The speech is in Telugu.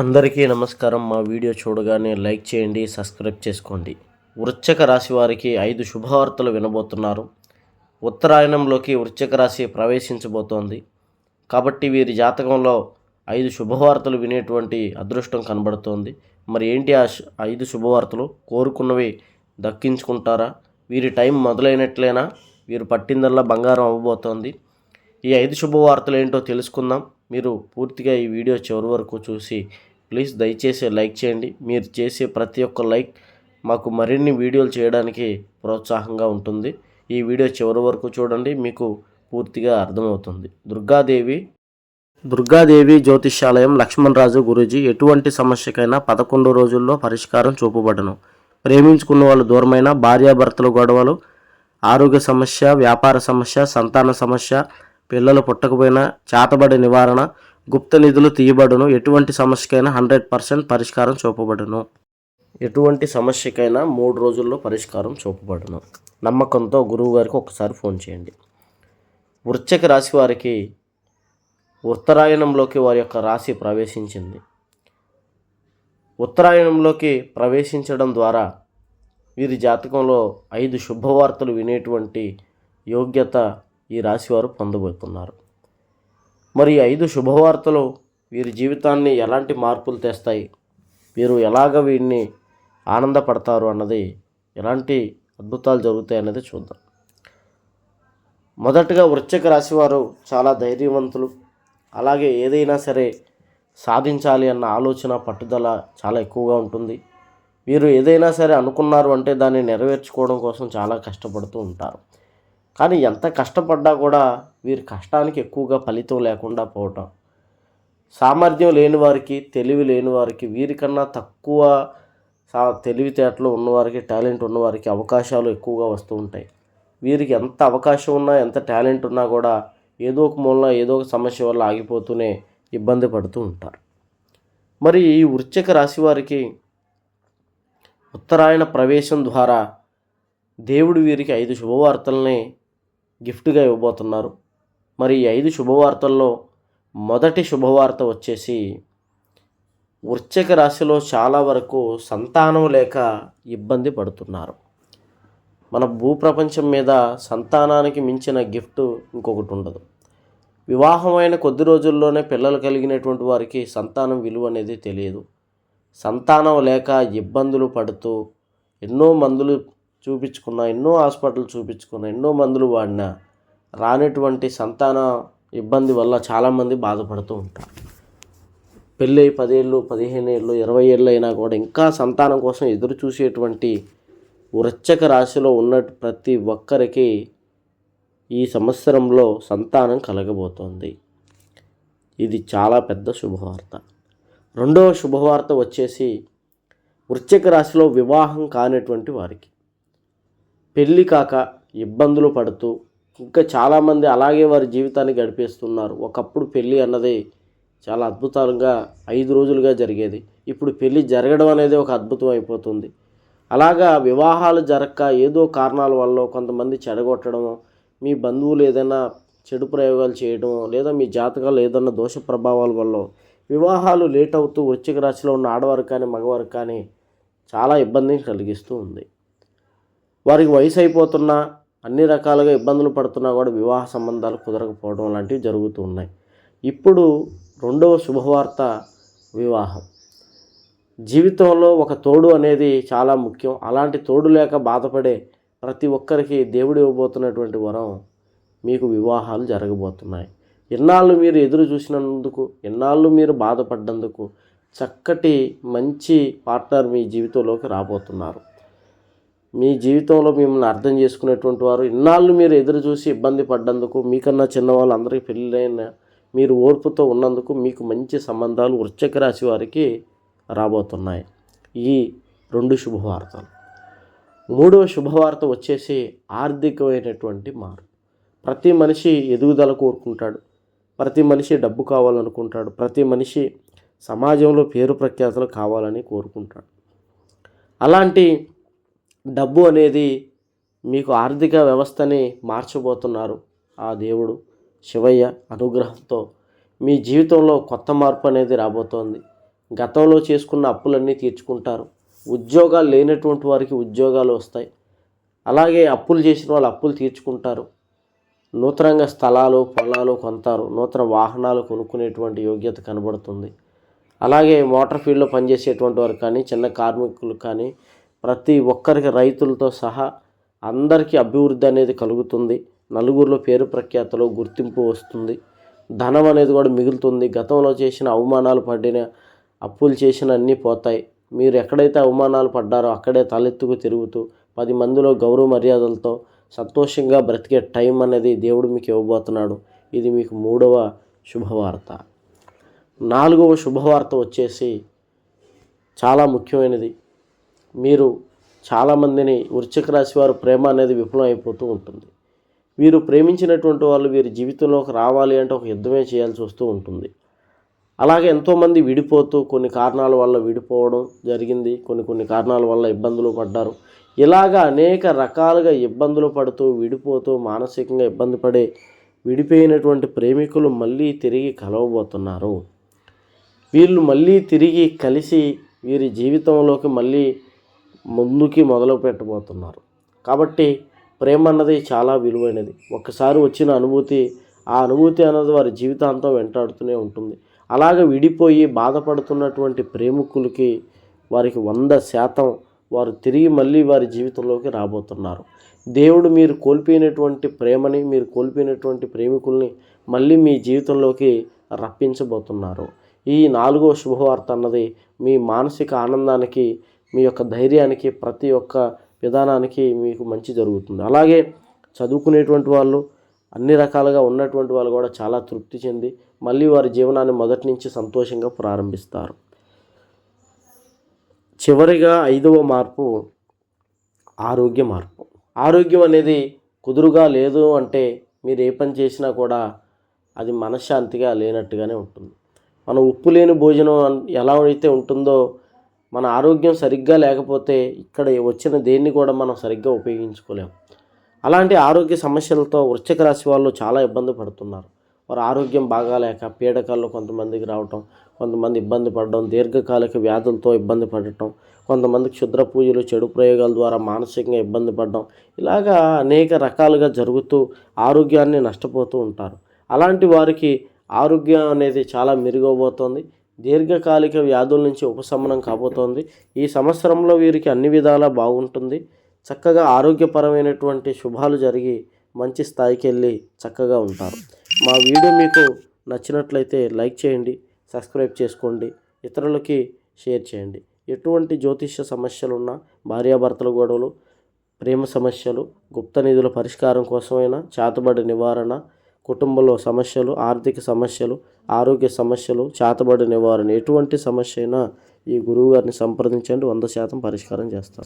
అందరికీ నమస్కారం. మా వీడియో చూడగానే లైక్ చేయండి సబ్స్క్రైబ్ చేసుకోండి. వృచ్చక రాశి వారికి ఐదు శుభవార్తలు వినబోతున్నారు. ఉత్తరాయణంలోకి వృచ్చక రాశి ప్రవేశించబోతోంది. కాబట్టి వీరి జాతకంలో ఐదు శుభవార్తలు వినేటువంటి అదృష్టం కనబడుతోంది. మరి ఏంటి ఆ ఐదు శుభవార్తలు? కోరుకున్నవి దక్కించుకుంటారా? వీరి టైం మొదలైనట్లేనా? వీరు పట్టిందల్లా బంగారం అవ్వబోతోంది. ఈ ఐదు శుభవార్తలు ఏంటో తెలుసుకుందాం. మీరు పూర్తిగా ఈ వీడియో చివరి వరకు చూసి ప్లీజ్ దయచేసి లైక్ చేయండి. మీరు చేసే ప్రతి ఒక్క లైక్ మాకు మరిన్ని వీడియోలు చేయడానికి ప్రోత్సాహంగా ఉంటుంది. ఈ వీడియో చివరి వరకు చూడండి మీకు పూర్తిగా అర్థమవుతుంది. దుర్గాదేవి దుర్గాదేవి జ్యోతిష్యాలయం లక్ష్మణరాజు గురూజీ ఎటువంటి సమస్యకైనా పదకొండు రోజుల్లో పరిష్కారం చూపబడను. ప్రేమించుకున్న వాళ్ళు దూరమైన భార్యాభర్తల గొడవలు ఆరోగ్య సమస్య వ్యాపార సమస్య సంతాన సమస్య పిల్లలు పుట్టకపోయినా చేతబడి నివారణ గుప్త నిధులు తీయబడును. ఎటువంటి సమస్యకైనా హండ్రెడ్ పర్సెంట్ పరిష్కారం చూపబడును. ఎటువంటి సమస్యకైనా మూడు రోజుల్లో పరిష్కారం చూపబడును. నమ్మకంతో గురువు గారికి ఒకసారి ఫోన్ చేయండి. వృశ్చిక రాశి వారికి ఉత్తరాయణంలోకి వారి యొక్క రాశి ప్రవేశించింది. ఉత్తరాయణంలోకి ప్రవేశించడం ద్వారా వీరి జాతకంలో ఐదు శుభవార్తలు వినేటువంటి యోగ్యత ఈ రాశివారు పొందబోతున్నారు. మరి ఐదు శుభవార్తలు వీరి జీవితాన్ని ఎలాంటి మార్పులు తెస్తాయి? వీరు ఎలాగ వీరిని ఆనందపడతారు అన్నది ఎలాంటి అద్భుతాలు జరుగుతాయి అన్నది చూద్దాం. మొదటగా వృశ్చిక రాశి వారు చాలా ధైర్యవంతులు. అలాగే ఏదైనా సరే సాధించాలి అన్న ఆలోచన పట్టుదల చాలా ఎక్కువగా ఉంటుంది. వీరు ఏదైనా సరే అనుకున్నారు అంటే దాన్ని నెరవేర్చుకోవడం కోసం చాలా కష్టపడుతూ ఉంటారు. కానీ ఎంత కష్టపడ్డా కూడా వీరి కష్టానికి ఎక్కువగా ఫలితం లేకుండా పోవటం. సామర్థ్యం లేని వారికి తెలివి లేని వారికి వీరికన్నా తక్కువ సా తెలివితేటలు ఉన్నవారికి టాలెంట్ ఉన్నవారికి అవకాశాలు ఎక్కువగా వస్తూ ఉంటాయి. వీరికి ఎంత అవకాశం ఉన్నా ఎంత టాలెంట్ ఉన్నా కూడా ఏదో ఒక మూలన ఏదో ఒక సమస్య వల్ల ఆగిపోతూనే ఇబ్బంది పడుతూ ఉంటారు. మరి ఈ వృశ్చిక రాశి వారికి ఉత్తరాయణ ప్రవేశం ద్వారా దేవుడు వీరికి ఐదు శుభవార్తల్ని గిఫ్ట్గా ఇవ్వబోతున్నారు. మరి ఈ ఐదు శుభవార్తల్లో మొదటి శుభవార్త వచ్చేసి వృశ్చిక రాశిలో చాలా వరకు సంతానం లేక ఇబ్బంది పడుతున్నారు. మన భూప్రపంచం మీద సంతానానికి మించిన గిఫ్ట్ ఇంకొకటి ఉండదు. వివాహమైన కొద్ది రోజుల్లోనే పిల్లలు కలిగినటువంటి వారికి సంతానం విలువ అనేది తెలియదు. సంతానం లేక ఇబ్బందులు పడుతూ ఎన్నో మందులు చూపించుకున్నా ఎన్నో హాస్పిటల్ చూపించుకున్నా ఎన్నో మందులు వాడినా రానటువంటి సంతాన ఇబ్బంది వల్ల చాలామంది బాధపడుతూ ఉంటారు. పెళ్ళి పదేళ్ళు పదిహేను ఏళ్ళు ఇరవై ఏళ్ళు అయినా కూడా ఇంకా సంతానం కోసం ఎదురు చూసేటువంటి వృచ్చక రాశిలో ఉన్న ప్రతి ఒక్కరికి ఈ సంవత్సరంలో సంతానం కలగబోతోంది. ఇది చాలా పెద్ద శుభవార్త. రెండవ శుభవార్త వచ్చేసి వృశ్చిక రాశిలో వివాహం కానటువంటి వారికి. పెళ్ళి కాక ఇబ్బందులు పడుతూ ఇంకా చాలామంది అలాగే వారి జీవితాన్ని గడిపేస్తున్నారు. ఒకప్పుడు పెళ్ళి అన్నది చాలా అద్భుతంగా ఐదు రోజులుగా జరిగేది. ఇప్పుడు పెళ్ళి జరగడం అనేది ఒక అద్భుతం అయిపోతుంది. అలాగా వివాహాలు జరగక ఏదో కారణాల వల్ల కొంతమంది చెడగొట్టడము మీ బంధువులు ఏదైనా చెడు ప్రయోగాలు చేయడం లేదా మీ జాతకాలు ఏదైనా దోష ప్రభావాల వల్ల వివాహాలు లేట్ అవుతూ వచ్చిక రాశిలో ఉన్న ఆడవారు కానీ మగవారు కానీ చాలా ఇబ్బందిని కలిగిస్తూ ఉంది. వారికి వయసు అయిపోతున్నా అన్ని రకాలుగా ఇబ్బందులు పడుతున్నా కూడా వివాహ సంబంధాలు కుదరకపోవడం లాంటివి జరుగుతూ ఉన్నాయి. ఇప్పుడు రెండవ శుభవార్త వివాహం. జీవితంలో ఒక తోడు అనేది చాలా ముఖ్యం. అలాంటి తోడు లేక బాధపడే ప్రతి ఒక్కరికి దేవుడు ఇవ్వబోతున్నటువంటి వరం మీకు వివాహాలు జరగబోతున్నాయి. ఎన్నాళ్ళు మీరు ఎదురు చూసినందుకు ఎన్నాళ్ళు మీరు బాధపడ్డందుకు చక్కటి మంచి పార్ట్నర్ మీ జీవితంలోకి రాబోతున్నారు. మీ జీవితంలో మిమ్మల్ని అర్థం చేసుకునేటువంటి వారు ఇన్నాళ్ళు మీరు ఎదురు చూసి ఇబ్బంది పడ్డందుకు మీకన్నా చిన్న వాళ్ళందరికీ పెళ్ళైన మీరు ఓర్పుతో ఉన్నందుకు మీకు మంచి సంబంధాలు వృశ్చిక రాశి వారికి రాబోతున్నాయి. ఈ రెండు శుభవార్తలు. మూడవ శుభవార్త వచ్చేసి ఆర్థికమైనటువంటి మార్పు ప్రతి మనిషి ఎదుగుదల కోరుకుంటాడు. ప్రతి మనిషి డబ్బు కావాలనుకుంటాడు. ప్రతి మనిషి సమాజంలో పేరు ప్రఖ్యాతలు కావాలని కోరుకుంటాడు. అలాంటి డబ్బు అనేది మీకు ఆర్థిక వ్యవస్థని మార్చబోతున్నారు. ఆ దేవుడు శివయ్య అనుగ్రహంతో మీ జీవితంలో కొత్త మార్పు అనేది రాబోతోంది. గతంలో చేసుకున్న అప్పులన్నీ తీర్చుకుంటారు. ఉద్యోగాలు లేనటువంటి వారికి ఉద్యోగాలు వస్తాయి. అలాగే అప్పులు చేసిన వాళ్ళు అప్పులు తీర్చుకుంటారు. నూతనంగా స్థలాలు పొలాలు కొంటారు నూతన వాహనాలు కొనుక్కునేటువంటి యోగ్యత కనబడుతుంది. అలాగే మోటార్ ఫీల్డ్లో పనిచేసేటువంటి వారు కానీ చిన్న కార్మికులు కానీ ప్రతి ఒక్కరికి రైతులతో సహా అందరికీ అభివృద్ధి అనేది కలుగుతుంది. నలుగురిలో పేరు ప్రఖ్యాతలు గుర్తింపు వస్తుంది. ధనం అనేది కూడా మిగులుతుంది. గతంలో చేసిన అవమానాలు పడిన అప్పులు చేసిన అన్నీ పోతాయి. మీరు ఎక్కడైతే అవమానాలు పడ్డారో అక్కడే తలెత్తుకు తిరుగుతూ పది మందిలో గౌరవ మర్యాదలతో సంతోషంగా బ్రతికే టైం అనేది దేవుడు మీకు ఇవ్వబోతున్నాడు. ఇది మీకు మూడవ శుభవార్త. నాలుగవ శుభవార్త వచ్చేసి చాలా ముఖ్యమైనది. మీరు చాలామందిని వృశ్చిక రాశి వారు ప్రేమ అనేది విఫలం అయిపోతూ ఉంటుంది. వీరు ప్రేమించినటువంటి వాళ్ళు వీరి జీవితంలోకి రావాలి అంటే ఒక యుద్ధమే చేయాల్సి వస్తూ ఉంటుంది. అలాగే ఎంతోమంది విడిపోతూ కొన్ని కారణాల వల్ల విడిపోవడం జరిగింది. కొన్ని కొన్ని కారణాల వల్ల ఇబ్బందులు పడ్డారు. ఇలాగా అనేక రకాలుగా ఇబ్బందులు పడుతూ విడిపోతూ మానసికంగా ఇబ్బంది పడే విడిపోయినటువంటి ప్రేమికులు మళ్ళీ తిరిగి కలవబోతున్నారు. వీళ్ళు మళ్ళీ తిరిగి కలిసి వీరి జీవితంలోకి మళ్ళీ ముందుకి మొదలు పెట్టబోతున్నారు. కాబట్టి ప్రేమ అన్నది చాలా విలువైనది. ఒక్కసారి వచ్చిన అనుభూతి ఆ అనుభూతి అన్నది వారి జీవితాంతం వెంటాడుతూనే ఉంటుంది. అలాగ విడిపోయి బాధపడుతున్నటువంటి ప్రేమికులకి వారికి వంద శాతం వారు తిరిగి మళ్ళీ వారి జీవితంలోకి రాబోతున్నారు. దేవుడు మీరు కోల్పోయినటువంటి ప్రేమని మీరు కోల్పోయినటువంటి ప్రేమికుల్ని మళ్ళీ మీ జీవితంలోకి రప్పించబోతున్నారు. ఈ నాలుగో శుభవార్త అన్నది మీ మానసిక ఆనందానికి మీ యొక్క ధైర్యానికి ప్రతి ఒక్క విధానానికి మీకు మంచి జరుగుతుంది. అలాగే చదువుకునేటువంటి వాళ్ళు అన్ని రకాలుగా ఉన్నటువంటి వాళ్ళు కూడా చాలా తృప్తి చెంది మళ్ళీ వారి జీవనాన్ని మొదటి నుంచి సంతోషంగా ప్రారంభిస్తారు. చివరిగా ఐదవ మార్పు ఆరోగ్య మార్పు. ఆరోగ్యం అనేది కుదురుగా లేదు అంటే మీరు ఏ పని చేసినా కూడా అది మనశ్శాంతిగా లేనట్టుగానే ఉంటుంది. మనం ఉప్పు లేని భోజనం ఎలా అయితే ఉంటుందో మన ఆరోగ్యం సరిగ్గా లేకపోతే ఇక్కడ వచ్చిన దేన్ని కూడా మనం సరిగ్గా ఉపయోగించుకోలేం. అలాంటి ఆరోగ్య సమస్యలతో వృశ్చిక రాశి వాళ్ళు చాలా ఇబ్బంది పడుతున్నారు. వారు ఆరోగ్యం బాగాలేక పీడకాల్లో కొంతమందికి రావటం కొంతమంది ఇబ్బంది పడడం దీర్ఘకాలిక వ్యాధులతో ఇబ్బంది పడటం కొంతమంది క్షుద్ర పూజలు చెడు ప్రయోగాల ద్వారా మానసికంగా ఇబ్బంది పడడం ఇలాగా అనేక రకాలుగా జరుగుతూ ఆరోగ్యాన్ని నష్టపోతూ ఉంటారు. అలాంటి వారికి ఆరోగ్యం అనేది చాలా మెరుగవబోతోంది దీర్ఘకాలిక వ్యాధుల నుంచి ఉపశమనం కాబోతోంది. ఈ సంవత్సరంలో వీరికి అన్ని విధాలా బాగుంటుంది. చక్కగా ఆరోగ్యపరమైనటువంటి శుభాలు జరిగి మంచి స్థాయికి వెళ్ళి చక్కగా ఉంటారు. మా వీడియో మీకు నచ్చినట్లయితే లైక్ చేయండి సబ్స్క్రైబ్ చేసుకోండి ఇతరులకి షేర్ చేయండి. ఎటువంటి జ్యోతిష్య సమస్యలున్నా భార్యాభర్తల గొడవలు ప్రేమ సమస్యలు గుప్త నిధుల పరిష్కారం కోసమైనా చేతబడి నివారణ కుటుంబంలో సమస్యలు ఆర్థిక సమస్యలు ఆరోగ్య సమస్యలు చేతబడి నివారణ ఎటువంటి సమస్య అయినా ఈ గురువు గారిని సంప్రదించండి. వంద శాతం పరిష్కారం చేస్తారు